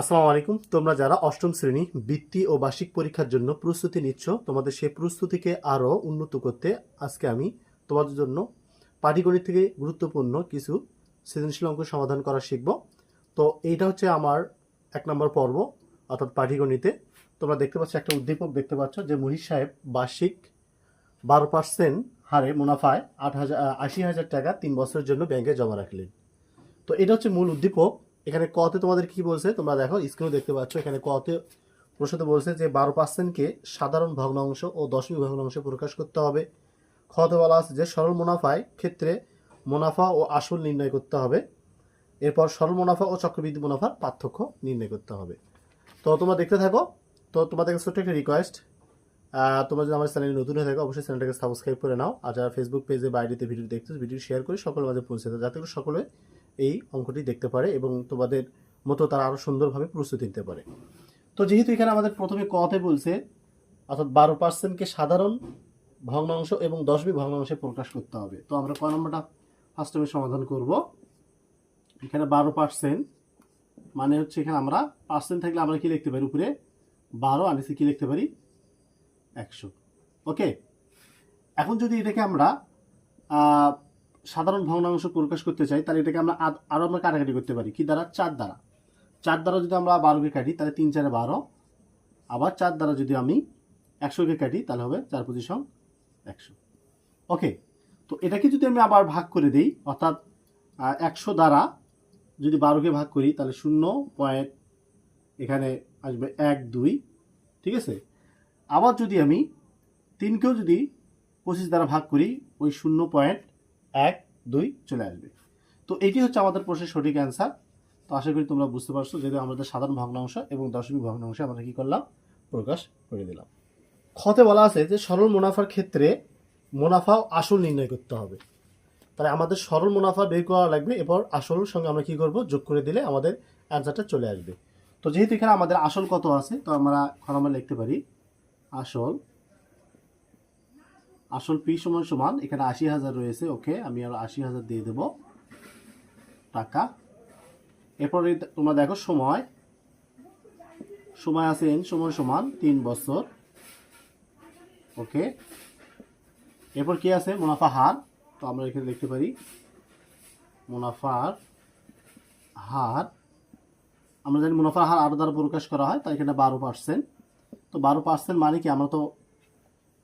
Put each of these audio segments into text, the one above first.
আসসালামু আলাইকুম। তোমরা যারা অষ্টম শ্রেণি বৃত্তি ও বার্ষিক পরীক্ষার জন্য প্রস্তুতি নিচ্ছ, তোমাদের সেই প্রস্তুতিকে আরও উন্নত করতে আজকে আমি তোমাদের জন্য পাটিগণিত থেকে গুরুত্বপূর্ণ কিছু সৃজনশীল অঙ্ক সমাধান করা শিখব। তো এইটা হচ্ছে আমার এক নম্বর পর্ব, অর্থাৎ পাটিগণিতে। তোমরা দেখতে পাচ্ছ, একটা উদ্দীপক দেখতে পাচ্ছ যে মহিষ সাহেব বার্ষিক বারো পার্সেন্ট হারে মুনাফায় আট হাজার, আশি হাজার টাকা তিন বছরের জন্য ব্যাংকে জমা রাখলেন। তো এটা হচ্ছে মূল উদ্দীপক। এখানে কতে তোমাদের কি বলছে? তোমরা দেখো স্ক্রিনে দেখতে পাচ্ছ, এখানে কতে প্রশ্নতে বলছে যে, বারো পার্সেন্টকে সাধারণ ভগ্নাংশ ও দশমিক ভগ্নাংশে প্রকাশ করতে হবে। খতে বলা আছে যে, সরল মুনাফায় ক্ষেত্রে মুনাফা ও আসল নির্ণয় করতে হবে। এরপর সরল মুনাফা ও চক্রবৃদ্ধি মুনাফার পার্থক্য নির্ণয় করতে হবে। তো তোমরা দেখতে থাকো। তো তোমাদের ছোট্ট একটা রিকোয়েস্ট তোমরা যদি আমার চ্যানেলে নতুন হয়ে থাকো, অবশ্যই চ্যানেলটাকে সাবস্ক্রাইব করে নাও। আর যারা ফেসবুক পেজে বাইরেতে ভিডিও দেখছ ভিডিও শেয়ার করে সকলের মাঝে পৌঁছে দাও। যাতে করে সকলে এই অঙ্কটি দেখতে পারে এবং তোমাদের মতো তারা আরও সুন্দরভাবে প্রস্তুতি নিতে পারে। তো যেহেতু এখানে আমাদের প্রথমে কতে বলছে, অর্থাৎ বারো পার্সেন্টকে সাধারণ ভগ্নাংশ এবং দশমিক ভগ্নাংশে প্রকাশ করতে হবে। তো আমরা কয় নম্বরটা ফার্স্ট সমাধান করব। এখানে বারো পার্সেন্ট মানে হচ্ছে এখানে আমরা পার্সেন্ট থাকলে আমরা কি লিখতে পারি উপরে? বারো, আর নিচে কি লিখতে পারি? একশো। ওকে? এখন যদি এটাকে আমরা সাধারণ ভগ্নাংশ প্রকাশ করতে চাই, তাহলে এটাকে আমরা আদ- আরও আমরা কাটাকাটি করতে পারি। কি দ্বারা? চার দ্বারা। চার দ্বারা যদি আমরা বারোকে কাটি, তাহলে তিন চারে বারো। আবার চার দ্বারা যদি আমি একশোকে কাটি, তাহলে হবে চার পজিশন একশো। ওকে তো এটাকে যদি আমি আবার ভাগ করে দিই, অর্থাৎ একশো দ্বারা যদি বারোকে ভাগ করি, তাহলে শূন্য পয়েন্ট এখানে আসবে এক, দুই। ঠিক আছে? আবার যদি আমি তিনকেও যদি পঁচিশ দ্বারা ভাগ করি, ওই শূন্য পয়েন্ট এক, দুই চলে আসবে। তো এটি হচ্ছে আমাদের প্রশ্নের সঠিক অ্যান্সার তো আশা করি তোমরা বুঝতে পারছ যেহেতু আমাদের সাধারণ ভগ্নাংশ এবং দশমিক ভগ্নাংশ আমরা কি করলাম? প্রকাশ করে দিলাম। খতে বলা আছে যে সরল মুনাফার ক্ষেত্রে মুনাফা আসল নির্ণয় করতে হবে। তাহলে আমাদের সরল মুনাফা বের করা লাগবে, এরপর আসল সঙ্গে আমরা কি করব? যোগ করে দিলে আমাদের অ্যান্সারটা চলে আসবে। তো যেহেতু এখানে আমাদের আসল কত আছে, তো আমরা খ নম্বর লিখতে পারি, আসল আসল পি সমান সমান, এখানে আশি হাজার রয়েছে, ওকে, আমি আর আশি হাজার দিয়ে দেব টাকা। এরপরে তোমরা দেখো সময়। সময় আছে এন সমান সমান তিন বছর, ওকে। এরপর কি আছে? মুনাফা হার, তো আমরা এখানে লিখতে পারি মুনাফার হার, আমরা জানি মুনাফার হার আরও দ্বারা প্রকাশ করা হয়, তাই এখানে বারো পার্সেন্ট তো বারো পার্সেন্ট মানে কি? আমরা তো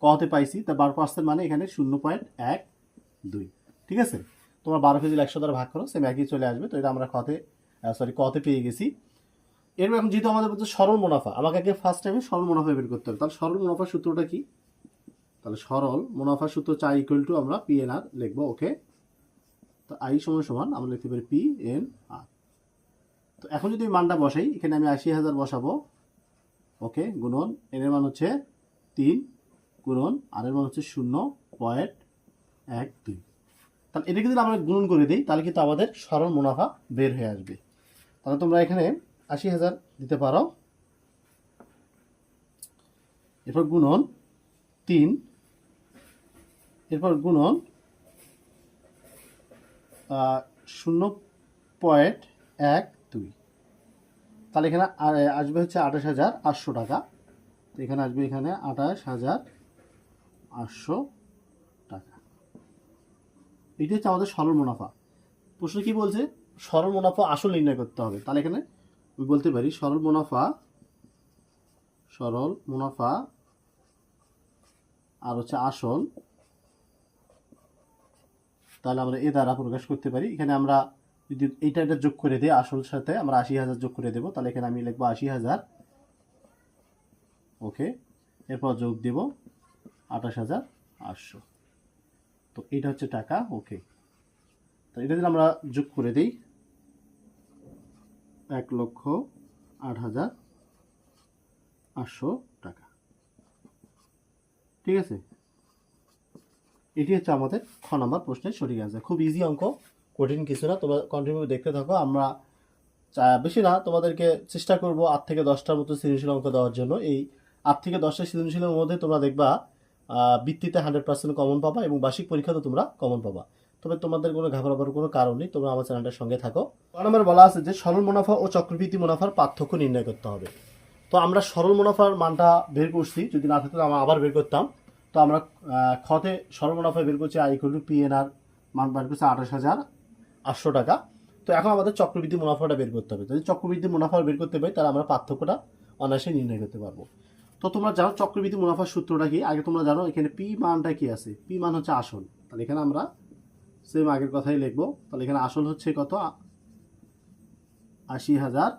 কতে পাইছি, তা বারো পার্সেন্ট মানে এখানে শূন্য পয়েন্ট এক দুই। ঠিক আছে? তোমার বারো কেজি একশো দ্বারা ভাগ করো সেম একই চলে আসবে, তো এটা আমরা কতে সরি কতে পেয়ে গেছি। এরপর এখন যেহেতু আমাদের বলছে সরল মুনাফা, আমাকে আগে ফার্স্ট টাইমে সরল মুনাফা বের করতে হবে। তাহলে সরল মুনাফার সূত্রটা কি? তাহলে সরল মুনাফার সূত্র চাই ইকুয়াল টু আমরা পি এন আর লিখব, ওকে? তো আই সমান সমান আমরা লিখতে পারি পি এন আর তো এখন যদি মানটা বসাই, এখানে আমি আশি হাজার বসাবো, ওকে, গুণন এন এর মান হচ্ছে তিন গুণন আর এর মান হচ্ছে শূন্য পয়েন্ট এক দুই। তাহলে এটাকে যদি আমরা গুণন করে দিই, তাহলে কিন্তু আমাদের সরল মুনাফা বের হয়ে আসবে। তাহলে তোমরা এখানে আশি হাজার দিতে পারো। এরপর গুণন তিন। এরপর গুণন শূন্য পয়েন্ট এক দুই। তাহলে এখানে আসবে হচ্ছে আঠাশ হাজার আটশো টাকা। তো এখানে আসবে এখানে আঠাশ হাজার আটশো টাকা। এটি হচ্ছে আমাদের সরল মুনাফা। প্রশ্ন কি বলছে? সরল মুনাফা আসল নির্ণয় করতে হবে। তাহলে এখানে আমি বলতে পারি সরল মুনাফা সরল মুনাফা, আর হচ্ছে আসল। তাহলে আমরা এ দ্বারা প্রকাশ করতে পারি। এখানে আমরা যদি এইটা এটা যোগ করে দিই, আসল সাথে আমরা আশি হাজার যোগ করে দেবো। তাহলে এখানে আমি লিখব আশি হাজার। ওকে, এরপর যোগ দেব। আঠাশ হাজার আটশো। তো এটা হচ্ছে টাকা, ওকে। তো এটা যদি আমরা যোগ করে দিই, এক লক্ষ আট হাজার আটশো টাকা। ঠিক আছে? এটি হচ্ছে আমাদের খ নম্বর প্রশ্নের সঠিক অ্যান্সার খুব ইজি অঙ্ক, কঠিন কিছু না। তোমরা কন্টিনিউ দেখতে থাকো। আমরা বেশি না, তোমাদেরকে চেষ্টা করব আট থেকে দশটার মতো সৃজনশীল অঙ্ক দেওয়ার জন্য। এই আট থেকে দশটা সৃজনশীলের মধ্যে তোমরা দেখবা বৃত্তিতে হান্ড্রেড পার্সেন্ট কমন পাবা এবং বার্ষিক পরীক্ষাতে তোমরা কমন পাবা। তবে তোমাদের কোনো ঘাবড়াবার কোনো কারণ নেই, তোমরা আমার চ্যানেলটার সঙ্গে থাকো। কারণ আমার বলা আছে যে, সরল মুনাফা ও চক্রবৃদ্ধি মুনাফার পার্থক্য নির্ণয় করতে হবে। তো আমরা সরল মুনাফার মানটা বের করছি, যদি না থাকতো আমরা আবার বের করতাম। তো আমরা খতে সরল মুনাফা বের করছি I equal to P N R মান বের করছি আঠাশ হাজার আটশো টাকা। তো এখন আমাদের চক্রবৃদ্ধি মুনাফাটা বের করতে হবে। যদি চক্রবৃদ্ধি মুনাফা বের করতে পারি, তাহলে আমরা পার্থক্যটা অনায়াসে নির্ণয় করতে পারব। তো তোমরা জানো চক্রবৃদ্ধি মুনাফার সূত্রটা কি? আগে তোমরা জানো এখানে পি মানটা কি আছে? পি মান হচ্ছে আসল। তাহলে এখানে আমরা সেম আগের কথাই লিখব। তাহলে এখানে আসল হচ্ছে কত? আশি হাজার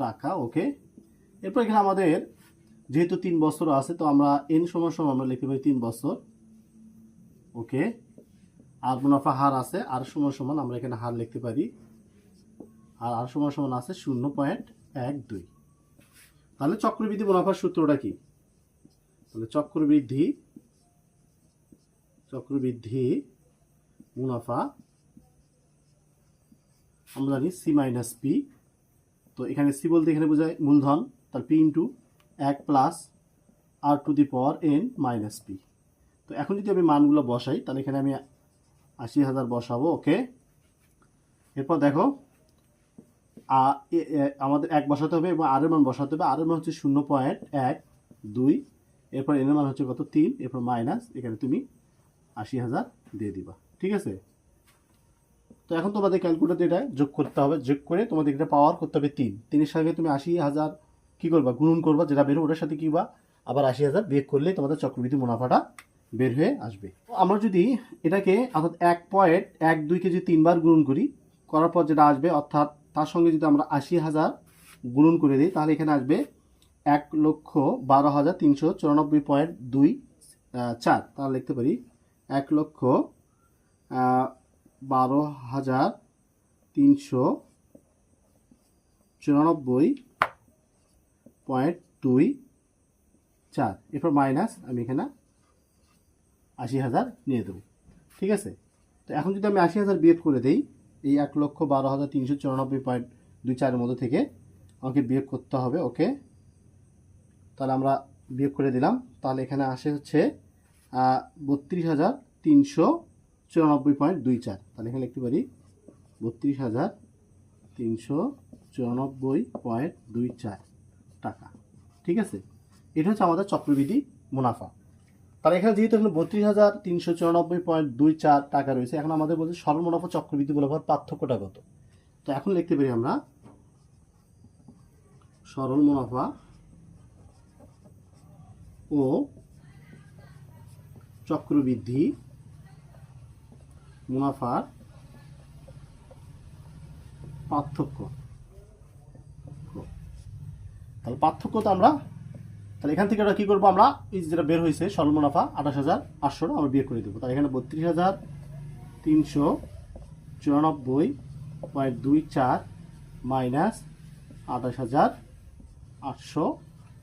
টাকা, ওকে? এরপর এখানে আমাদের যেহেতু তিন বছর আছে, তো আমরা এন সমান সমান আমরা লিখতে পারি তিন বছর, ওকে? আর মুনাফা হার আছে, আর সমান সমান আমরা এখানে হার লিখতে পারি। আর আর সমান সমান আছে শূন্য পয়েন্ট এক দুই। তাহলে চক্রবৃদ্ধি মুনাফার সূত্রটা কি? তাহলে চক্রবৃদ্ধি চক্রবৃদ্ধি মুনাফা আমরা জানি সি মাইনাস পি তো এখানে সি বলতে এখানে বোঝায় মূলধন, তার পি ইন্টু এক plus R to the power N minus P তো এখন যদি আমি মানগুলো বসাই, তাহলে এখানে আমি আশি হাজার বসাবো ওকে এরপর দেখো আমাদের এক বসাতে হবে এবং আরের মান বসাতে হবে। আরের মান হচ্ছে শূন্য পয়েন্ট এক দুই। এরপর এনের মান হচ্ছে কত? তিন। এরপর মাইনাস। এখানে তুমি আশি হাজার দিয়ে দিবা। ঠিক আছে? তো এখন তোমাদের ক্যালকুলেটার এটা যোগ করতে হবে। যোগ করে তোমাদের এটা পাওয়ার করতে হবে তিন। তিনের সঙ্গে তুমি আশি হাজার কী করবা? গুণন করবা। যেটা বেরো ওটার সাথে কী বা? আবার আশি হাজার বিয়োগ করলে তোমাদের চক্রবৃদ্ধি মুনাফাটা বের হয়ে আসবে। তো আমরা যদি এটাকে অর্থাৎ এক পয়েন্ট এক দুইকে যদি তিনবার গুণন করি, করার পর যেটা আসবে অর্থাৎ তার সঙ্গে যদি আমরা আশি হাজার গুণন করে দিই, তাহলে এখানে আসবে এক লক্ষ বারো হাজার তিনশো চুরানব্বই পয়েন্ট দুই চার। তাহলে লিখতে পারি এক লক্ষ বারো হাজার তিনশো চুরানব্বই পয়েন্ট দুই, চার। এরপর মাইনাস আমি এখানে আশি হাজার নিয়ে দেবো। ঠিক আছে? তো এখন যদি আমি আশি হাজার বিয়োগ করে দেই এই এক লক্ষ বারো হাজার তিনশো চুরানব্বই পয়েন্ট দুই চারের মধ্যে থেকে আমাকে বিয়োগ করতে হবে ওকে তাহলে আমরা বিয়োগ করে দিলাম। তাহলে এখানে আসে হচ্ছে বত্রিশ হাজার তিনশো চুরানব্বই পয়েন্ট দুই চার। তাহলে এখানে লিখতে পারি, বত্রিশ হাজার তিনশো চুরানব্বই পয়েন্ট দুই চার টাকা। ঠিক আছে? এটা হচ্ছে আমাদের চক্রবৃদ্ধি মুনাফা। তাহলে এখানে যেহেতু এখানে বত্রিশ হাজার তিনশো চুরানব্বই পয়েন্ট দুই চার টাকা রয়েছে, এখন আমাদের বলছে সরল মুনাফা চক্রবৃদ্ধি মুনাফার পার্থক্যটা কত? তো এখন লিখতে পারি আমরা সরল মুনাফা ও চক্রবৃদ্ধি মুনাফার পার্থক্য। তাহলে পার্থক্য তো আমরা তাহলে এখান থেকে আমরা কী করব আমরা? এই যেটা বের হয়েছে সরল মুনাফা আঠাশ হাজার আটশো আমরা বিয়ে করে দেবো। তাহলে এখানে বত্রিশ হাজার তিনশো চুরানব্বই পয়েন্ট দুই চার মাইনাস আঠাশ হাজার আটশো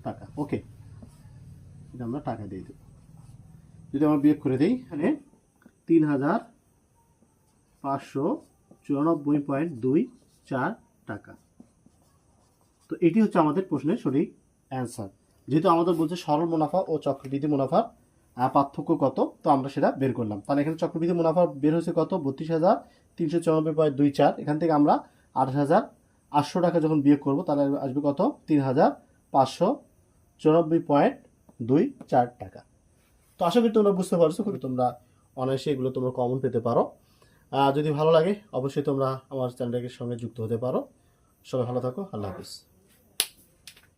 টাকা। ওকে, এটা আমরা টাকা দিয়ে দেবো। যদি আমরা বিয়োগ করে দিই এখানে তিন হাজার পাঁচশো চুরানব্বই পয়েন্ট দুই চার টাকা। তো এটি হচ্ছে আমাদের প্রশ্নের সঠিক অ্যান্সার। যেহেতু আমাদের বলছে সরল মুনাফা ও চক্রবৃদ্ধি মুনাফার পার্থক্য কত? তো আমরা সেটা বের করলাম। তাহলে এখানে চক্রবৃদ্ধি মুনাফা বের হয়েছে কত? বত্রিশ হাজার তিনশো চুরানব্বই পয়েন্ট দুই চার। এখান থেকে আমরা আঠাশ হাজার আটশো টাকা যখন বিয়োগ করব, তাহলে আসবে কত? তিন হাজার পাঁচশো চুরানব্বই পয়েন্ট দুই চার টাকা। তো আশা করি তোমরা বুঝতে পারছ, খুবই তোমরা অনায়াসে এগুলো তোমরা কমন পেতে পারো। যদি ভালো লাগে, অবশ্যই তোমরা আমার চ্যানেলের সঙ্গে যুক্ত হতে পারো। সবাই ভালো থাকো, আল্লাহ হাফিজ।